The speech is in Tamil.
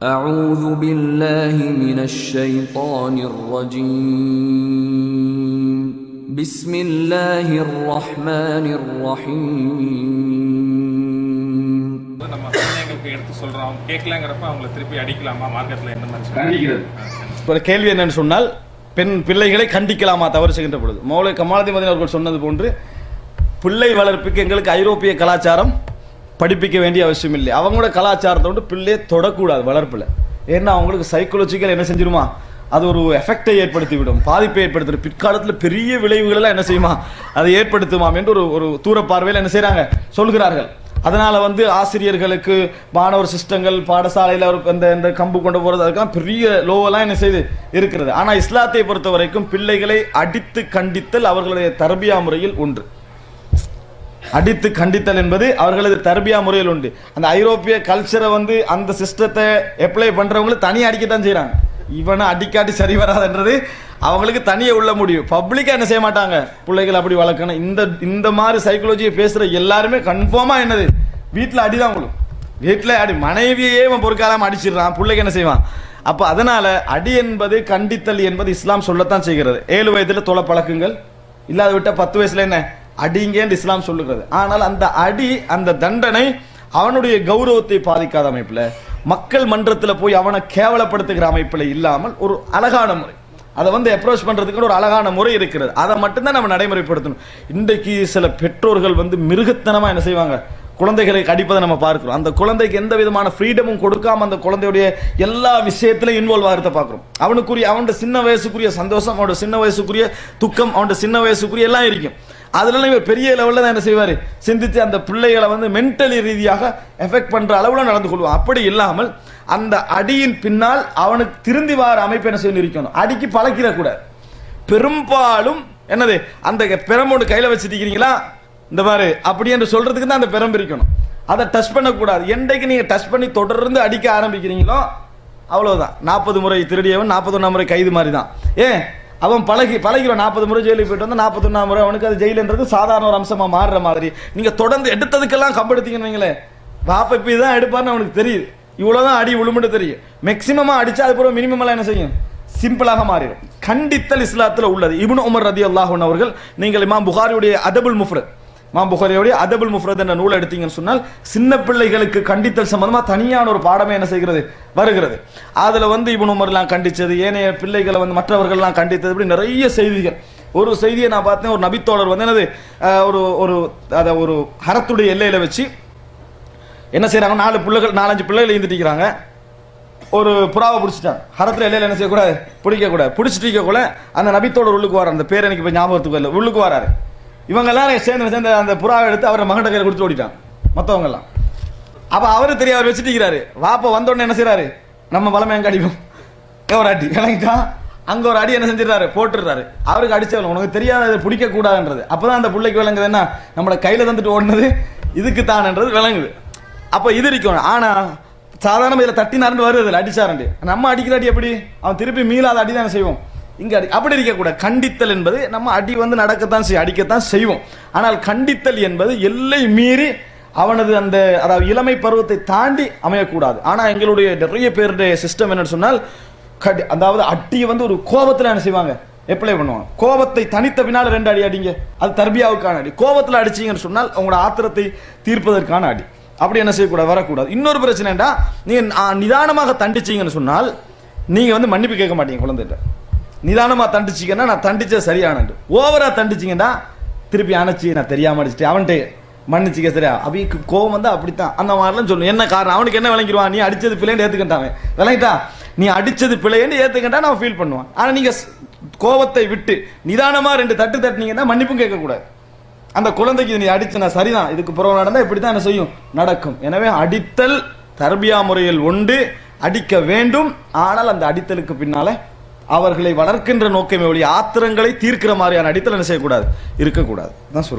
أعوذ بالله من الشيطان الرجيم بسم الله الرحمن الرحيم நம்ம குழந்தைங்களுக்கு எடுத்து சொல்றோம் அவங்க கேட்கலங்கிறப்ப அவங்கள திருப்பி அடிக்கலாமா மார்க்கெட்ல என்ன மாதிரி சொல்றாங்க? கண்டிக்கிறது ஒரு கேள்வி என்னன்னு சொன்னால் பெண் பிள்ளைகளை கண்டிக்கலாமா தவறு செய்கின்ற பொழுது மௌலை கமாலதி மதின் அவர்கள் சொன்னது போன்று பிள்ளை வளர்ப்புக்கு எங்களுக்கு ஐரோப்பிய கலாச்சாரம் படிப்பிக்க வேண்டிய அவசியம் இல்லை. அவங்களோட கலாச்சாரத்தை வந்து பிள்ளையே தொடக்கூடாது வளர்ப்பில். ஏன்னா அவங்களுக்கு சைக்கோலஜிக்கல் என்ன செஞ்சிருமா? அது ஒரு எஃபெக்டை ஏற்படுத்தி விடும் பாதிப்பை ஏற்படுத்திடும் பிற்காலத்தில் பெரிய விளைவுகளெல்லாம் என்ன செய்யுமா? அதை ஏற்படுத்துமாம் என்று ஒரு ஒரு தூர பார்வையில் என்ன செய்கிறாங்க சொல்கிறார்கள். அதனால் வந்து ஆசிரியர்களுக்கு மாணவர் சிஸ்டங்கள் பாடசாலையில் அந்த இந்த கம்பு கொண்டு போகிறது அதுக்கெல்லாம் பெரிய லோவெல்லாம் என்ன செய்து இருக்கிறது. ஆனால் இஸ்லாத்தை பொறுத்த வரைக்கும் பிள்ளைகளை அடித்து கண்டித்தல் அவர்களுடைய தரபியா முறையில் ஒன்று. அடித்து கண்டித்தல் என்பது அவர்களது தர்பியா முறையில் உண்டு. அந்த ஐரோப்பிய கல்ச்சரை வந்து அந்த சிஸ்டத்தை அப்ளை பண்ணுறவங்களும் தனியாக அடிக்கத்தான் செய்கிறாங்க இவனை அடிக்காட்டி சரி வராதுன்றது அவங்களுக்கு தனியே உள்ள முடியும் பப்ளிக்காக என்ன செய்ய மாட்டாங்க? பிள்ளைகள் அப்படி வளர்க்கணும். இந்த இந்த மாதிரி சைக்கோலஜியை பேசுகிற எல்லாருமே கன்ஃபார்மாக என்னது? வீட்டில் அடிதான் உங்களுக்கு வீட்டில் அடி மனைவியே இவன் பொறுக்காலாமல் அடிச்சிடுறான். பிள்ளைக்கு என்ன செய்வான்? அப்போ அதனால் அடி என்பது கண்டித்தல் என்பது இஸ்லாம் சொல்லத்தான் செய்கிறது. ஏழு வயதில் தொலை பழக்கங்கள். இல்லாத விட்டால் பத்து வயசில் என்ன? அடிங்கன்னு இஸ்லாம் சொல்லுகிறது. ஆனால் அந்த அடி அந்த தண்டனை அவனுடைய கௌரவத்தை பாதிக்காத அமைப்பில் மக்கள் மன்றத்தில் போய் அவனை கேவலப்படுத்துகிற அமைப்பில் இல்லாமல் ஒரு அழகான முறை. அதை வந்து அப்ரோச் பண்ணுறதுக்கு ஒரு அழகான முறை இருக்கிறது. அதை மட்டும்தான் நம்ம நடைமுறைப்படுத்தணும். இன்றைக்கு சில பெற்றோர்கள் வந்து மிருகத்தனமாக என்ன செய்வாங்க? குழந்தைகளை கடிப்பதை நம்ம பார்க்கிறோம். அந்த குழந்தைக்கு எந்த விதமான ஃப்ரீடமும் கொடுக்காம அந்த குழந்தையுடைய எல்லா விஷயத்திலும் இன்வால்வ் ஆகிறத பார்க்குறோம். அவனுக்குரிய அவனோட சின்ன வயசுக்குரிய சந்தோஷம் அவனோட சின்ன வயசுக்குரிய துக்கம் அவனோட சின்ன வயசுக்குரிய எல்லாம் இருக்கும். அதுலலாம் இவர் பெரிய லெவலில் தான் என்ன செய்வார்? சிந்தித்து அந்த பிள்ளைகளை வந்து மென்டலி ரீதியாக எஃபெக்ட் பண்ணுற அளவில் நடந்து கொள்வோம் அப்படி இல்லாமல் அந்த அடியின் பின்னால் அவனுக்கு திருந்தி வார அமைப்பு என்ன செய்யணும் இருக்கணும். அடிக்கு பழக்கிடக்கூடாது பெரும்பாலும் என்னது? அந்த பெரம்போடு கையில் வச்சிருக்கீங்களா இந்த மாதிரி அப்படி என்று சொல்கிறதுக்கு தான் அந்த பெரம்பு இருக்கணும். அதை டச் பண்ணக்கூடாது. என்றைக்கு நீங்கள் டச் பண்ணி தொடர்ந்து அடிக்க ஆரம்பிக்கிறீங்களோ அவ்வளோதான் நாற்பது முறை திருடியவன் நாற்பது முறை கைது மாதிரி தான். ஏன்? அவன் பழகி பழகிடும் நாற்பது முறை ஜெயிலுக்கு போயிட்டு வந்து நாற்பத்தொன்னாம் முறை அவனுக்கு அது ஜெயிலுன்றது சாதாரண ஒரு அம்சமாக மாறுற மாதிரி. நீங்கள் தொடர்ந்து எடுத்ததுக்கெல்லாம் கம்பெடுத்தீங்கன்னு வைங்களேன். வாப்ப இப்ப இதான் எடுப்பார்னு அவனுக்கு தெரியுது. இவ்வளோதான் அடி விழுமுட்டு தெரியும் மேக்ஸிமமாக அடித்தா அது பிறகு மினிமம் எல்லாம் என்ன செய்யும்? சிம்பிளாக மாறிடும். கண்டித்தல் இஸ்லாத்தில் உள்ளது. இப்னு உமர் ரதி அல்லாஹன் அவர்கள் நீங்கள் இமாம் புகாரியுடைய அதபுல் முஃப்ரத் இமாம் புகாரியோடைய அதபுல் முஃப்ரத் என்ற நூல் எடுத்தீங்கன்னு சொன்னால் சின்ன பிள்ளைகளுக்கு கண்டித்தல் சம்பந்தமாக தனியான ஒரு பாடமே என்ன செய்கிறது? வருகிறது. அதில் வந்து இவன் உமர்லாம் கண்டித்தது ஏனைய பிள்ளைகளை வந்து மற்றவர்கள்லாம் கண்டித்தது இப்படி நிறைய செய்திகள். ஒரு செய்தியை நான் பார்த்தேன் ஒரு நபித்தோழர் வந்து என்னது ஒரு ஒரு அதை ஒரு ஹரத்துடைய எல்லையில் வச்சு என்ன செய்கிறாங்க நாலு பிள்ளைகள் நாலஞ்சு பிள்ளைகள் இருந்துட்டு ஒரு புறாவை பிடிச்சிட்டான். ஹரத்தில் எல்லையில் என்ன செய்யக்கூடாது? பிடிக்கக்கூடாது. பிடிச்சிட்டு கூட அந்த நபித்தோட உள்ளுக்கு வர அந்த பேர் எனக்கு இப்போ ஞாபகத்துக்கு இல்லை உள்ளுக்கு வராரு இவங்க எல்லாரும் சேர்ந்து சேர்ந்து அந்த புறாவை எடுத்து அவரை மகன் கையில கொடுத்து ஓடிட்டான். மத்தவங்க எல்லாம் அப்ப அவரு தெரிய அவர் வச்சுட்டு வாப்ப வந்தோடனே என்ன செய்யறாரு நம்ம பலமே எங்க அடிப்போம்? ஒரு அடி. இறங்கிட்டான் அங்க ஒரு அடி என்ன செஞ்சிடறாரு? போட்டுறாரு அவருக்கு அடிச்சவங்க உனக்கு தெரியாத அதை பிடிக்க கூடாதுன்றது அப்பதான் அந்த பிள்ளைக்கு விளங்குது என்ன? நம்மள கையில தந்துட்டு ஓடினது இதுக்கு தானன்றது விளங்குது. அப்ப இது இருக்கணும் ஆனா சாதாரண இதில் தட்டினாருன்னு வருது இதுல அடிச்சாரண்டு நம்ம அடிக்கிற அடி எப்படி? அவன் திருப்பி மீளாத அடி தான் செய்வோம். இங்க அடி அப்படி இருக்கக்கூடாது. கண்டித்தல் என்பது நம்ம அடி வந்து நடக்கத்தான் செய்யும் அடிக்கத்தான் செய்வோம். ஆனால் கண்டித்தல் என்பது எல்லை மீறி அவனது அந்த அதாவது இளமை பருவத்தை தாண்டி அமையக்கூடாது. ஆனால் எங்களுடைய நிறைய பேருடைய சிஸ்டம் என்னன்னு சொன்னால் கடி- அதாவது அட்டியை வந்து ஒரு கோபத்தில் என்ன செய்வாங்க? எப்ளை பண்ணுவாங்க. கோபத்தை தனித்த பின்னால் ரெண்டு அடி அடிங்க. அது தர்பியாவுக்கான அடி. கோபத்தில் அடிச்சீங்கன்னு சொன்னால் உங்களோட ஆத்திரத்தை தீர்ப்பதற்கான அடி. அப்படி என்ன செய்யக்கூடாது? வரக்கூடாது. இன்னொரு பிரச்சனைடா நீங்கள் நிதானமாக தண்டிச்சீங்கன்னு சொன்னால் நீங்கள் வந்து மன்னிப்பு கேட்க மாட்டீங்க குழந்தைகிட்ட. நிதானமாக தண்டிச்சிங்கன்னா நான் தண்டிச்சது சரியானது. ஓவராக தண்டிச்சிங்கன்னா திருப்பி அணைச்சி நான் தெரியாமல் அடிச்சிட்டேன். அவன்கிட்ட மன்னிச்சிக்க சரியா? அவிக்கு கோவம் வந்து அப்படித்தான். அந்த மாதிரிலாம் சொல்லணும் என்ன காரணம்? அவனுக்கு என்ன விளங்கிடுவான்? நீ அடிச்சது பிள்ளைன்னு ஏத்துக்கிட்டான் விளங்கிட்டா? நீ அடிச்சது பிள்ளைன்னு ஏற்றுக்கிட்டா நான் ஃபீல் பண்ணுவான். ஆனால் நீங்கள் கோவத்தை விட்டு நிதானமாக ரெண்டு தட்டு தட்டினீங்கன்னா மன்னிப்பும் கேட்கக்கூடாது. அந்த குழந்தைக்கு நீ அடிச்சனா சரிதான். இதுக்கு புறம் நடந்தால் இப்படி தான் என்ன செய்யும்? நடக்கும். எனவே அடித்தல் தர்பியா முறையில் உண்டு. அடிக்க வேண்டும். ஆனால் அந்த அடித்தலுக்கு பின்னால் அவர்களை வளர்க்கின்ற நோக்கமே ஒழிய ஆத்திரங்களை தீர்க்கிற மாதிரியான அடித்தல் என்ன செய்யக்கூடாது? இருக்கக்கூடாது. தான் சொல்றேன்.